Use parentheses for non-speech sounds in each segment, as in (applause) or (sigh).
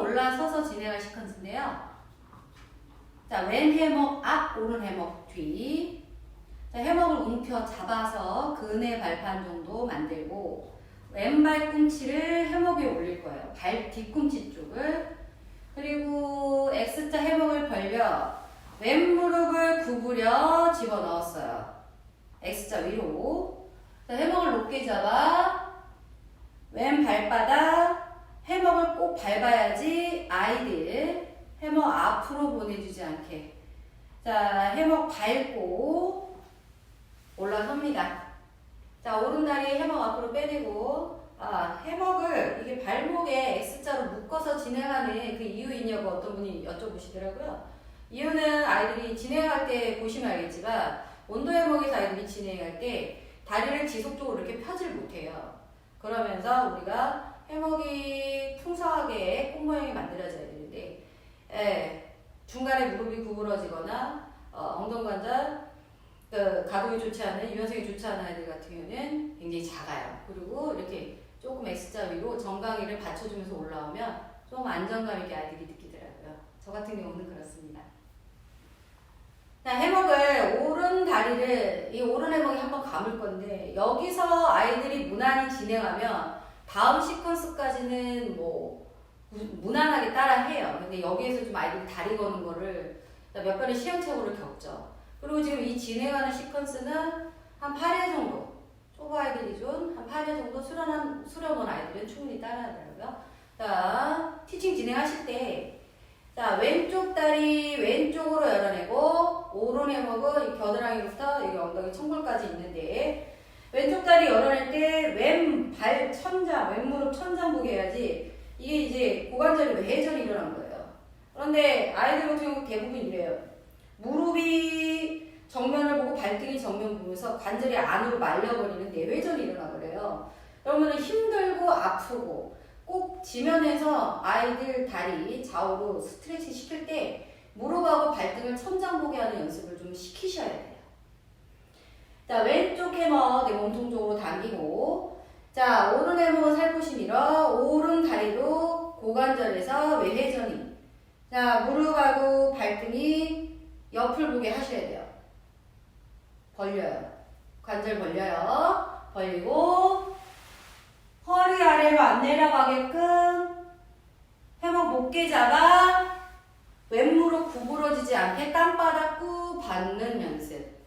올라서서 진행할 시퀀스인데요. 자, 왼 해먹 앞, 오른 해먹 뒤. 자, 해먹을 움켜 잡아서 근의 발판 정도 만들고 왼발 꿈치를 해먹 위에 올릴 거예요. 발 뒤꿈치 쪽을. 그리고 X자 해먹을 벌려 왼 무릎을 구부려 집어 넣었어요. X자 위로. 자, 해먹을 높게 잡아 왼 발바닥 해먹을 꼭 밟아야지 아이들 해먹 앞으로 보내주지 않게. 자, 해먹 밟고 올라섭니다. 자, 오른다리 해먹 앞으로 빼내고, 아, 해먹을 이게 발목에 X자로 묶어서 진행하는 그 이유 있냐고 어떤 분이 여쭤보시더라고요. 이유는 아이들이 진행할 때 보시면 알겠지만, 온도 해먹에서 아이들이 진행할 때 다리를 지속적으로 이렇게 펴질 못해요. 그러면서 우리가 해먹이 풍성하게 꽃 모양이 만들어져야 되는데, 예, 중간에 무릎이 구부러지거나, 어, 엉덩관절, 그 가동이 좋지 않은 유연성이 좋지 않은 아이들 같은 경우는 굉장히 작아요. 그리고 이렇게 조금 X자 위로 정강이를 받쳐주면서 올라오면 좀 안정감 있게 아이들이 느끼더라고요. 저 같은 경우는 그렇습니다. 자, 해먹을 오른 다리를 이 오른 해먹이 한번 감을 건데 여기서 아이들이 무난히 진행하면 다음 시퀀스까지는 뭐 무- 무난하게 따라 해요. 근데 여기에서 좀 아이들이 다리 거는 거를 몇 번의 시행착오를 겪죠. 그리고 지금 이 진행하는 시퀀스는 한 8회 정도, 초보 아이들이죠. 한 8회 정도 수련한, 수련한 아이들은 충분히 따라하더라고요. 자, 티칭 진행하실 때, 자, 왼쪽 다리 왼쪽으로 열어내고, 오른 해먹은 이 겨드랑이부터 여기 엉덩이 청골까지 있는데, 왼쪽 다리 열어낼 때, 왼발 천장, 왼 무릎 천장 보게 해야지, 이게 이제 고관절이 외전이 일어난 거예요. 그런데 아이들 같은 경우 대부분 이래요. 무릎이 정면을 보고 발등이 정면 보면서 관절이 안으로 말려버리는 내회전이 일어나버려요. 그러면 힘들고 아프고 꼭 지면에서 아이들 다리 좌우로 스트레칭 시킬 때 무릎하고 발등을 천장 보게 하는 연습을 좀 시키셔야 돼요. 자, 왼쪽 해머 내 몸통 쪽으로 당기고 자, 오른 해머 살포시 밀어 오른 다리도 고관절에서 외회전이 자, 무릎하고 발등이 옆을 보게 하셔야 돼요. 벌려요. 관절 벌려요. 벌리고 허리 아래로 안 내려가게끔 목게 잡아 왼무릎 구부러지지 않게 땅바닥 꾹 받는 연습.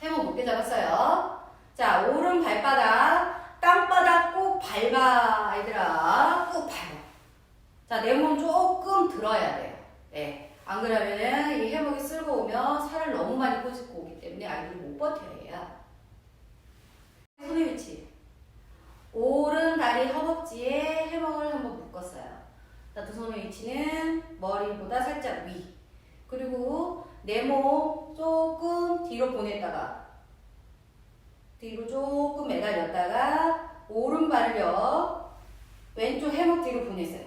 해먹 목게 잡았어요. 자, 오른 발바닥 땅바닥 꾹 밟아 아이들아 꾹 밟아. 자, 내 몸 조금 들어야 돼요. 네. 안 그러면은 이 해먹이 쓸고 오면 살을 너무 많이 꼬집고 오기 때문에 아이들이 못 버텨요. 손의 위치. 오른 다리 허벅지에 해먹을 한번 묶었어요. 자, 두 손의 위치는 머리보다 살짝 위. 그리고 내 몸 보냈다가 뒤로 조금 매달렸다가 오른발을요 왼쪽 해먹 뒤로 보냈어요.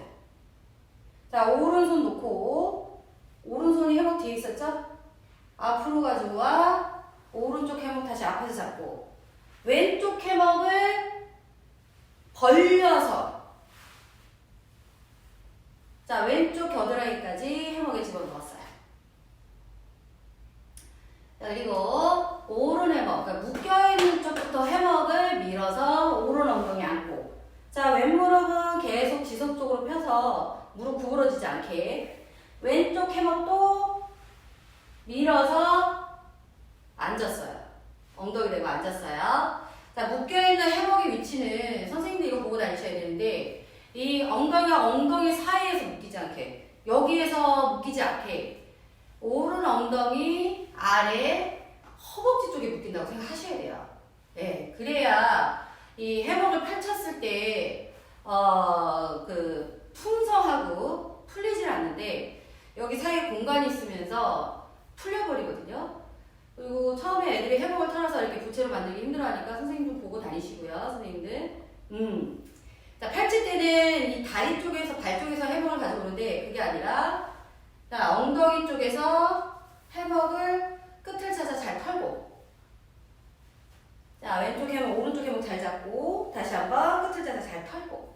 자, 오른손 놓고, 오른손이 해먹 뒤에 있었죠? 앞으로 가지고 와, 오른쪽 해먹 다시 앞에서 잡고, 왼쪽 해먹을 벌려서, 자, 왼쪽 겨드랑이까지 해먹에 집어넣었어요. 자, 그리고 오른 해먹, 그러니까 묶여있는 쪽부터 해먹을 밀어서 오른 엉덩이 안고, 자, 왼무릎은 계속 지속적으로 펴서 무릎 구부러지지 않게 왼쪽 해먹도 밀어서 앉았어요. 엉덩이 대고 앉았어요. 자, 묶여있는 해먹의 위치는 선생님도 이거 보고 다니셔야 되는데 이 엉덩이와 엉덩이 사이에서 묶이지 않게 여기에서 묶이지 않게 오른 엉덩이 아래 허벅지 쪽에 묶인다고 생각하셔야 돼요. 네, 그래야 이 해먹을 펼쳤을 때, 어, 그, 풍성하고 풀리질 않는데, 여기 사이에 공간이 있으면서 풀려버리거든요. 그리고 처음에 애들이 해먹을 털어서 이렇게 부채로 만들기 힘들어 하니까 선생님 좀 보고 다니시고요, 선생님들. 음. 자, 펼칠 때는 이 다리 쪽에서, 발 쪽에서 해먹을 가져오는데, 그게 아니라, 자, 엉덩이 쪽에서 해먹을 찾아 잘 털고, 자, 왼쪽 해먹, 오른쪽 해먹 잘 잡고, 다시 한번 끝을 잡아 잘 털고.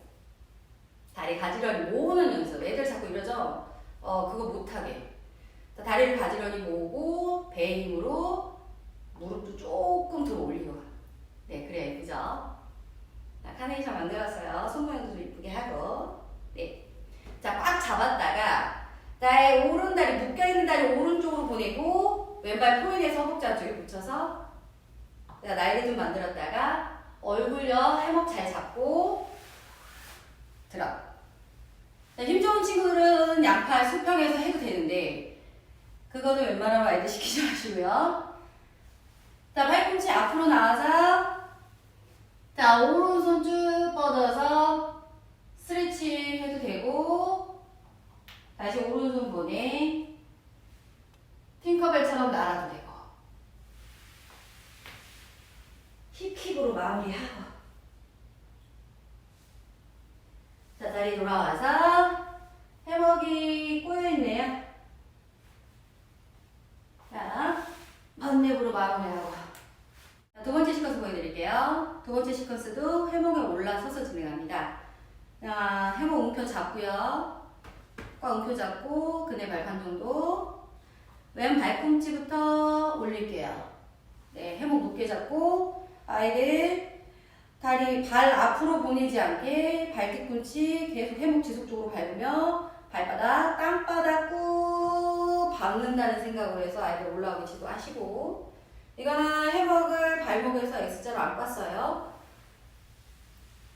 다리 가지런히 모으는 연습. 애들 자꾸 이러죠? 어, 그거 못하게. 자, 다리를 가지런히 모으고, 배 힘으로 무릎도 조금 들어 올리고. 네, 그래야 예쁘죠? 자, 카네이션 만들었어요. 손 모양도 좀 이쁘게 하고. 네. 자, 꽉 잡았다가, 나의 오른 다리, 묶여있는 다리 오른쪽으로 보내고, 왼발 포인에서 허벅지 쪽에 붙여서, 자, 날개 좀 만들었다가, 얼굴요, 해먹 잘 잡고, 들어. 자, 힘 좋은 친구들은 양팔 수평해서 해도 되는데, 그거는 웬만하면 아이들 시키지 마시고요. 자, 팔꿈치 앞으로 나와서, 자, 오른손 쭉 뻗어서, 스트레칭 해도 되고, 다시 오른손 보내, 팅커벨처럼 날아도 되고, 힙힙으로 마무리하고, 자, 다리 돌아와서 해먹이 꼬여있네요. 자, 번랩으로 마무리하고. 자, 두 번째 시퀀스 보여드릴게요. 두 번째 시퀀스도 해먹에 올라서서 진행합니다. 자, 해먹 웅표 잡고요. 꽉 웅표 잡고 그네 발판 정도. 왼 발꿈치부터 올릴게요. 네, 해먹 높게 잡고 아이들 다리 발 앞으로 보내지 않게 발 뒤꿈치 계속 해목 지속적으로 밟으며 발바닥 땅바닥 꾹 밟는다는 생각으로 해서 아이들 올라오기 지도하시고 이거는 해먹을 발목에서 X자로 안 꼈어요.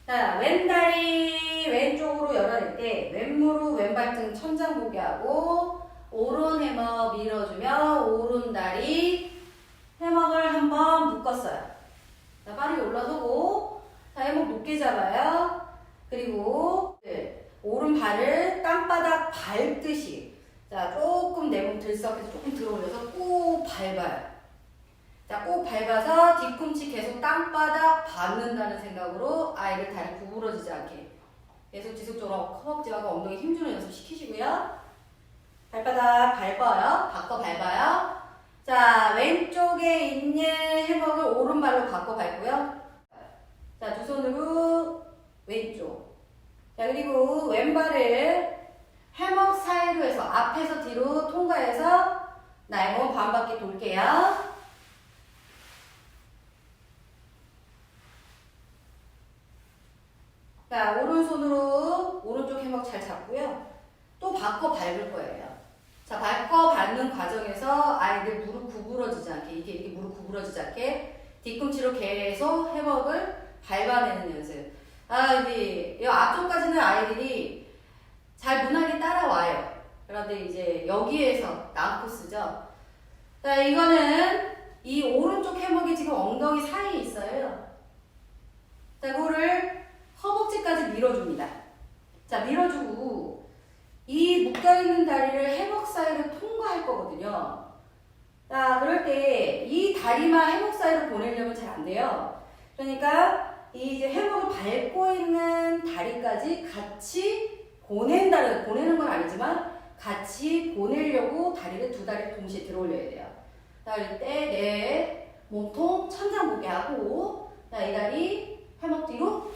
자 왼다리 왼쪽으로 열어낼 때 왼무릎 왼발등 천장 보게 하고 오른 해먹 밀어주며 오른 다리 해먹을 한번 묶었어요. 자 빠르게 올라서고 자, 해목 높게 잡아요. 그리고 네, 오른발을 땅바닥 밟듯이 자 조금 내 몸 들썩해서 조금 들어 올려서 꾹 밟아요. 자, 꼭 밟아서 뒤꿈치 계속 땅바닥 밟는다는 생각으로 아이를 다리 구부러지지 않게 계속 지속적으로 허벅지하고 엉덩이 힘주는 연습 시키시고요. 발바닥 밟아요. 바꿔 밟아요. 자, 왼쪽에 있는 해먹을 오른발로 바꿔 밟고요. 자, 두 손으로 왼쪽. 자, 그리고 왼발을 해먹 사이로 해서 앞에서 뒤로 통과해서 나의 몸 반바퀴 돌게요. 자, 오른손으로 오른쪽 해먹 잘 잡고요. 또 바꿔 밟을 거예요. 자, 밟는 과정에서 아이들 무릎 구부러지지 않게, 이게, 이게 무릎 구부러지지 않게 뒤꿈치로 계속 해먹을 밟아내는 연습. 아, 이제, 이 앞쪽까지는 아이들이 잘 무난히 따라와요. 그런데 이제 여기에서 다음 코스죠. 자, 이거는 이 오른쪽 해먹이 지금 엉덩이 사이에 있어요. 자, 그거를 허벅지까지 밀어줍니다. 자, 밀어주고 이 묶여있는 다리를 해먹 사이로 통과할 거거든요. 자, 그럴 때 이 다리만 해먹 사이로 보내려면 잘 안 돼요. 그러니까 이 이제 해먹을 밟고 있는 다리까지 같이 보낸다는, 보내는 건 아니지만 같이 보내려고 다리를 두 다리 동시에 들어 올려야 돼요. 자, 이럴 때 내 몸통 천장 보게 하고 자, 이 다리 해먹 뒤로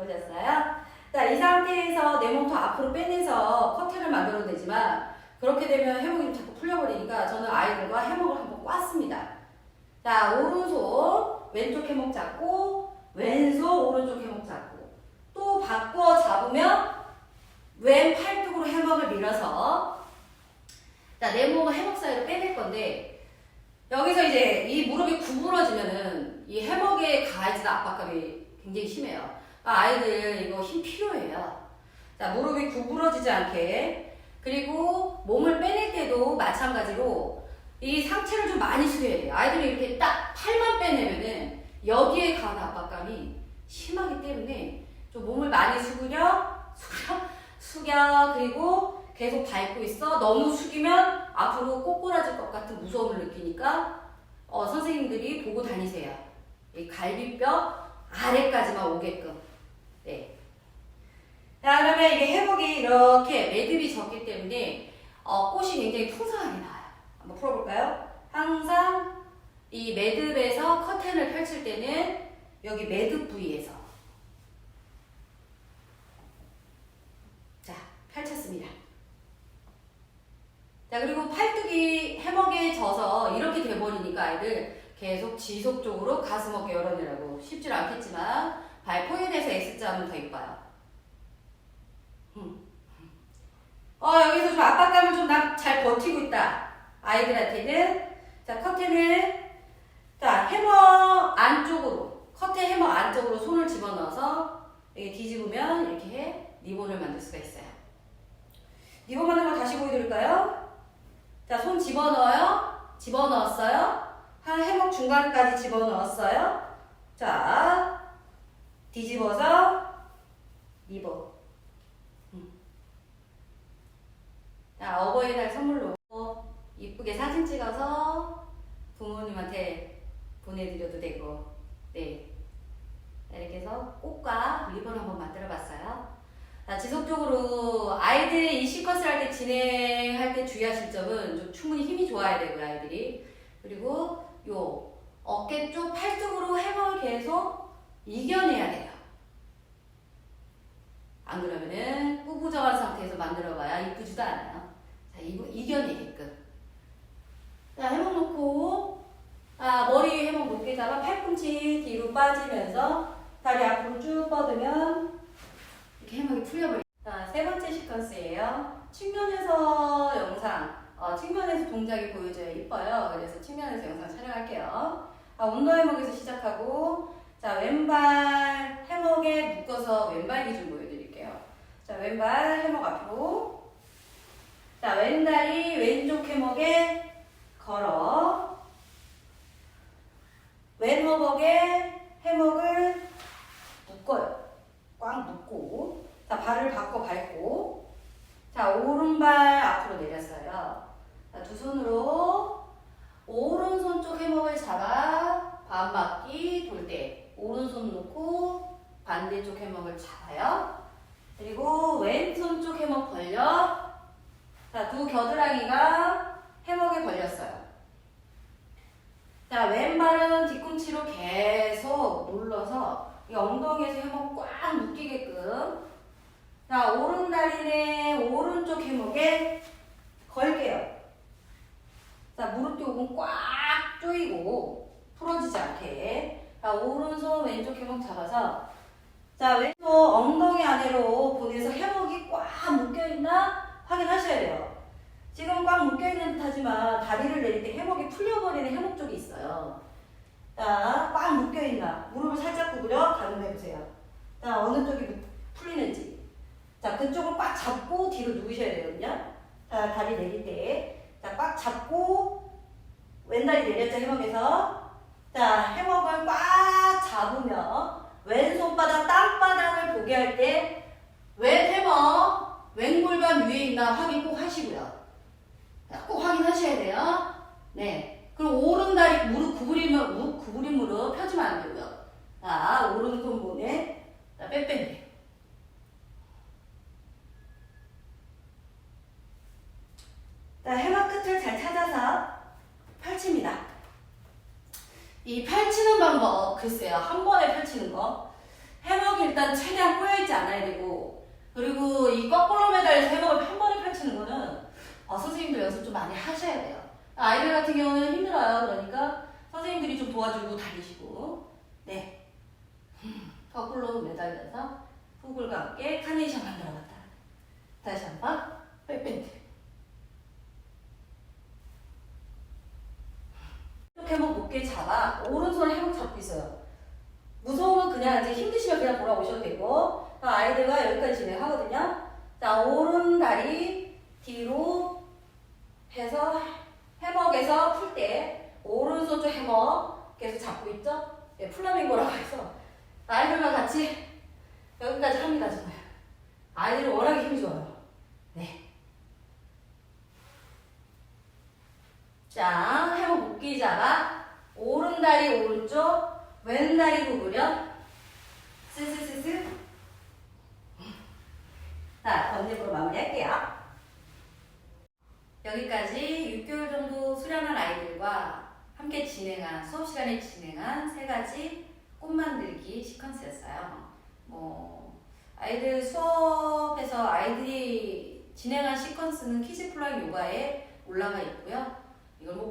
보셨어요? 자, 이 상태에서 내 몸통 앞으로 빼내서 커튼을 만들어도 되지만 그렇게 되면 해먹이 좀 자꾸 풀려버리니까 저는 아이들과 해먹을 한번 꽈습니다. 자, 오른손 왼쪽 해먹 잡고 왼손 오른쪽 해먹 잡고 또 바꿔 잡으면 왼 팔뚝으로 해먹을 밀어서 자, 내 몸을 해먹 사이로 빼낼 건데 여기서 이제 이 무릎이 구부러지면은 이 해먹에 가해지는 압박감이 굉장히 심해요. 아, 아이들 이거 힘 필요해요. 자, 무릎이 구부러지지 않게 그리고 몸을 빼낼 때도 마찬가지로 이 상체를 좀 많이 숙여야 돼요. 아이들이 이렇게 딱 팔만 빼내면은 여기에 가는 압박감이 심하기 때문에 좀 몸을 많이 숙여, 숙여, 숙여, 그리고 계속 밟고 있어. 너무 숙이면 앞으로 꼬꾸라질 것 같은 무서움을 느끼니까 어, 선생님들이 보고 다니세요. 이 갈비뼈 아래까지만 오게끔. 네. 자, 그러면 이게 회복이 이렇게 매듭이 적기 때문에 어, 꽃이 굉장히 풍성하게 나와요. 한번 풀어볼까요? 항상 이 매듭에서 커튼을 펼칠 때는 여기 매듭 부위에서 자 펼쳤습니다. 자 그리고 팔뚝이 해먹에 져서 이렇게 돼버리니까 아이들 계속 지속적으로 가슴 어깨 열어내라고 쉽지 않겠지만 발포에 대해서 X자 하면 더 이뻐요. 음. 어, 여기서 좀 압박감을 좀잘 버티고 있다. 아이들한테는. 자, 커튼을, 자, 해머 안쪽으로, 커튼 해머 안쪽으로 손을 집어넣어서 이렇게 뒤집으면 이렇게 리본을 만들 수가 있어요. 리본 만드는 거 다시 보여드릴까요? 자, 손 집어넣어요. 집어넣었어요. 한 해먹 중간까지 집어넣었어요. 자, 뒤집어서. 음. 자, 어버이날 선물로 이쁘게 사진 찍어서 부모님한테 보내드려도 되고, 네. 자, 이렇게 해서 꽃과 리본 한번 만들어 봤어요. 자, 지속적으로 아이들 이 시퀀스 할때 진행할 때 주의하실 점은 좀 충분히 힘이 좋아야 되고요, 아이들이. 그리고 요 어깨 쪽 팔뚝으로 해먹을 계속 이겨내야 돼요. 안 그러면은 꾸부정한 상태에서 만들어봐야 이쁘지도 않아요. 자, 이 이겨내게끔. 자, 해먹 놓고, 아, 머리 해먹 높게 잡아 팔꿈치 뒤로 빠지면서 다리 앞으로 쭉 뻗으면 이렇게 해먹이 풀려버려요. 자, 세 번째 시퀀스예요. 측면에서 영상, 어, 측면에서 동작이 보여줘야 이뻐요. 그래서 측면에서 영상 촬영할게요. 아, 운동 해먹에서 시작하고, 자, 왼발 해먹에 묶어서 왼발 기준 보여드릴게요. 자, 왼발 해먹 앞으로. 자, 왼다리 왼쪽 해먹에 걸어. 왼 허벅에 해먹을 묶어요. 꽉 묶고. 자, 발을 바꿔 밟고. 자, 오른발 앞으로 내렸어요. 자, 두 손으로 오른손 쪽 해먹을 잡아 반바퀴 돌 때 오른손 놓고 반대쪽 해먹을 잡아요. 그리고 왼손 쪽 해먹 벌려. 자, 두 겨드랑이가 해먹에 걸렸어요. 자, 왼발은 뒤꿈치로 계속 눌러서 이 엉덩이에서 해먹 꽉 묶이게끔. 자, 오른 다리는 오른쪽 해먹에 걸게요. 자, 무릎 쪽은 꽉 조이고 풀어지지 않게. 자, 오른손 왼쪽 해먹 잡아서 자, 왼손 엉덩이 안으로 보내서 해먹이 꽉 묶여있나 확인하셔야 돼요. 지금 꽉 묶여있는 듯 하지만 다리를 내릴 때 해먹이 풀려버리는 해먹 쪽이 있어요. 자, 꽉 묶여있나. 무릎을 살짝 구부려 가늠해보세요. 자, 어느 쪽이 풀리는지. 자, 그쪽을 꽉 잡고 뒤로 누우셔야 되거든요. 자, 다리 내릴 때. 자, 꽉 잡고 왼다리 내렸죠, 해먹에서. 자, 해먹을 꽉 잡으면 왼손바닥 땅바닥을 보게 할 때 왼 해먹, 왼 골반 위에 있나 확인 꼭 하시고요. 자, 꼭 확인하셔야 돼요. 네. 그리고 오른다리 무릎 구부리면 무릎 구부린 무릎 펴지면 안 되고요. 자, 오른손 보내. 자, 빼빼빼. 자, 해먹 끝을 잘 찾아서 펼칩니다. 이 펼치는 방법, 글쎄요. 한 번에 펼치는 거. 해먹이 일단 최대한 꼬여있지 않아야 되고, 그리고 이 거꾸로 매달려서 해먹을 한 번에 펼치는 거는, 어, 선생님도 연습 좀 많이 하셔야 돼요. 아이들 같은 경우는 힘들어요. 그러니까 선생님들이 좀 도와주고 다니시고, 네. (laughs) 거꾸로 매달려서 후굴과 함께 카네이션 만들어봤다. 다시 한 번, 백밴드. 이렇게 한번 높게 잡아 오른손을 해먹 잡고 있어요. 무서우면 그냥 이제 힘드시면 그냥 돌아오셔도 되고 그럼 아이들과 여기까지 진행하거든요. 자 오른 다리 뒤로 해서 해먹에서 풀 때 오른손 쪽 해먹 계속 잡고 있죠? 네, 플라밍고라고 해서 아이들과 같이 여기까지 합니다 정말. 아이들은 워낙에 힘이 좋아요. 네. 자, 해먹 묶기 잡아. 오른 다리 오른쪽, 왼 다리 구부려. 스스스스. 자, 번집으로 마무리할게요. 여기까지 6개월 정도 수련한 아이들과 함께 진행한, 수업 시간에 진행한 세 가지 꽃 만들기 시퀀스였어요. 뭐, 아이들 수업에서 아이들이 진행한 시퀀스는 키즈 플라잉 요가의 올라가 있고요.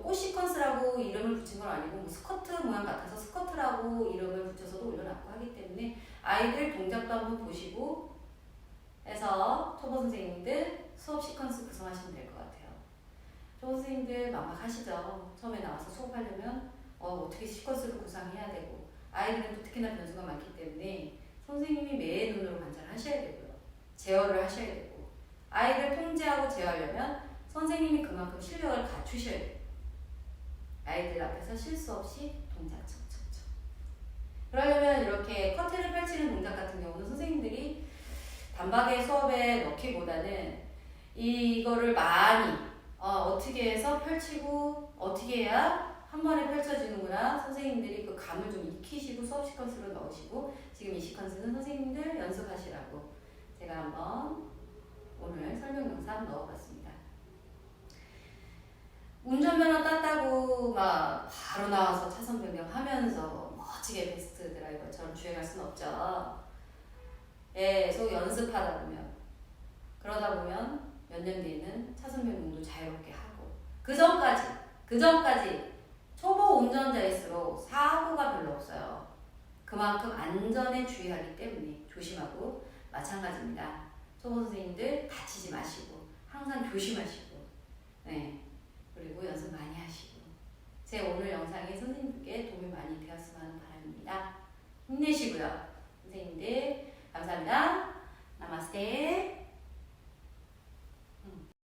꽃 시퀀스라고 이름을 붙인 건 아니고 뭐 스커트 모양 같아서 스커트라고 이름을 붙여서도 올려놨고 하기 때문에 아이들 동작도 한번 보시고 해서 초보 선생님들 수업 시퀀스 구성하시면 될 것 같아요. 초보 선생님들 막막하시죠? 처음에 나와서 수업하려면 어, 어떻게 시퀀스를 구상해야 되고 아이들은 또 특히나 변수가 많기 때문에 선생님이 매의 눈으로 관찰을 하셔야 되고요. 제어를 하셔야 되고 아이들 통제하고 제어하려면 선생님이 그만큼 실력을 갖추셔야 돼요. 아이들 앞에서 실수 없이 동작 척척척. 그러려면 이렇게 커튼을 펼치는 동작 같은 경우는 선생님들이 단박에 수업에 넣기보다는 이거를 많이 어, 떻게 해서 펼치고 어떻게 해야 한 번에 펼쳐지는구나 선생님들이 그 감을 좀 익히시고 수업 시퀀스로 넣으시고 지금 이 시퀀스는 선생님들 연습하시라고 제가 한번 오늘 설명 영상 넣어봤습니다. 운전면허 땄다고 막 바로 나와서 차선 변경하면서 멋지게 베스트 드라이버처럼 주행할 수는 없죠. 계속 연습하다 보면 그러다 보면 몇 년 뒤에는 차선 변경도 자유롭게 하고 그 전까지 그 전까지 초보 운전자일수록 사고가 별로 없어요. 그만큼 안전에 주의하기 때문에 조심하고 마찬가지입니다. 초보 선생님들 다치지 마시고 항상 조심하시고 네 그리고 연습 많이 하시고 제 오늘 영상이 선생님께 도움이 많이 되었으면 하는 바람입니다. 힘내시고요. 선생님들 감사합니다. 나마스테